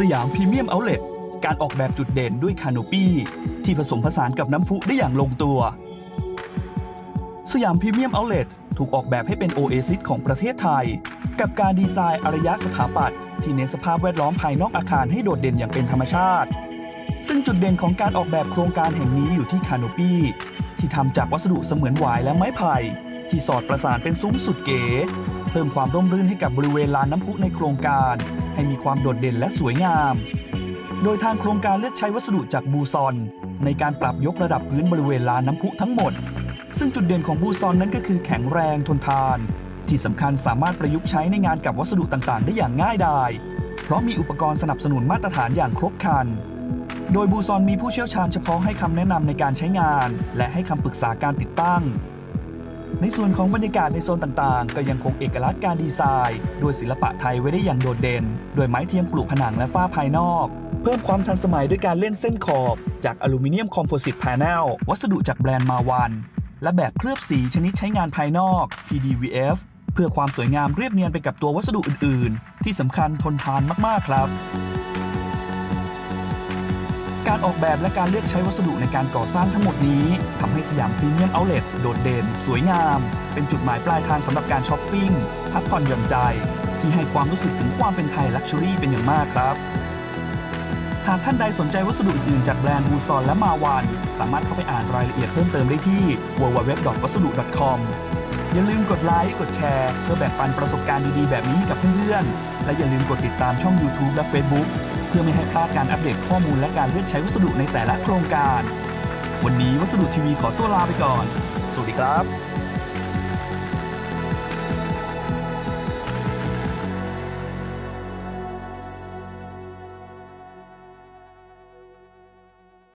สยามพรีเมียมเอาเล็ตการออกแบบจุดเด่นด้วยคาโนปี้ที่ผสมผสานกับน้ำพุได้อย่างลงตัว สยามพรีเมียมเอาเล็ตถูกออกแบบให้เป็นโอเอซิสของประเทศไทย กับการดีไซน์อารยสถาปัตย์ที่เน้นสภาพแวดล้อมภายนอกอาคารให้โดดเด่นอย่างเป็นธรรมชาติ ซึ่งจุดเด่นของการออกแบบโครงการแห่งนี้อยู่ที่คาโนปี้ที่ทำจากวัสดุเสมือนหวายและไม้ไผ่ที่สอดประสานเป็นซุ้มสุดเก๋ เพิ่มความร่มรื่นให้กับบริเวณลานน้ำพุในโครงการ ให้มีความโดดเด่นและสวยงาม โดยทางโครงการเลือกใช้วัสดุจากบูซอน ในการปรับยกระดับพื้นบริเวณลานน้ำพุทั้งหมด ซึ่งจุดเด่นของบูซอนนั้นก็คือแข็งแรงทนทาน ที่สำคัญสามารถประยุกต์ใช้ในงานกับวัสดุต่างๆ ได้อย่างง่ายดาย เพราะมีอุปกรณ์สนับสนุนมาตรฐานอย่างครบครันโดยบูซอนมีผู้เชี่ยวชาญเฉพาะให้คำแนะนำในการใช้งาน และให้คำปรึกษาการติดตั้ง ในส่วนของบรรยากาศในโซนต่างๆ ก็ยังคงเอกลักษณ์การดีไซน์ด้วยศิลปะไทยไว้ได้อย่างโดดเด่น โดยไม้เทียมปลูกผนังและฝ้าภายนอก เพิ่มความทันสมัยด้วยการเล่นเส้นขอบ จากอลูมิเนียมคอมโพสิตแพน e l วัสดุจากแบรนด์มาวัน และแบบเคลือบสีชนิดใช้งานภายนอก PDVF เพื่อความสวยงามเรียบเนียนไปกับตัววัสดุอื่น ๆ ที่สำคัญทนทานมากๆครับ การออกแบบและการเลือกใช้วัสดุในการก่อสร้างทั้งหมดนี้ท สยามพรีเมียมเอาท์เล็ตโดดเด่น สวยงาม เป็นจุดหมายปลายทางสำหรับการช้อปปิ้ง พักผ่อนหย่อนใจ ที่ให้ความรู้สึกถึงความเป็นไทยลักชัวรี่เป็นอย่างมากครับ หากท่านใดสนใจวัสดุอื่นๆจากแบรนด์บูซอนและมาวันสามารถเข้าไปอ่านรายละเอียดเพิ่มเติมได้ที่ www.wasudu.com อย่าลืมกดไลค์ กดแชร์ เพื่อแบ่งปันประสบการณ์ดีๆ แบบนี้ให้กับเพื่อนๆ และอย่าลืมกดติดตามช่อง YouTube และ Facebook เพื่อไม่ให้พลาดการอัปเดตข้อมูลและการเลือกใช้วัสดุในแต่ละโครงการ วันนี้วัสดุทีวีขอตัวลาไปก่อน สวัสดีครับ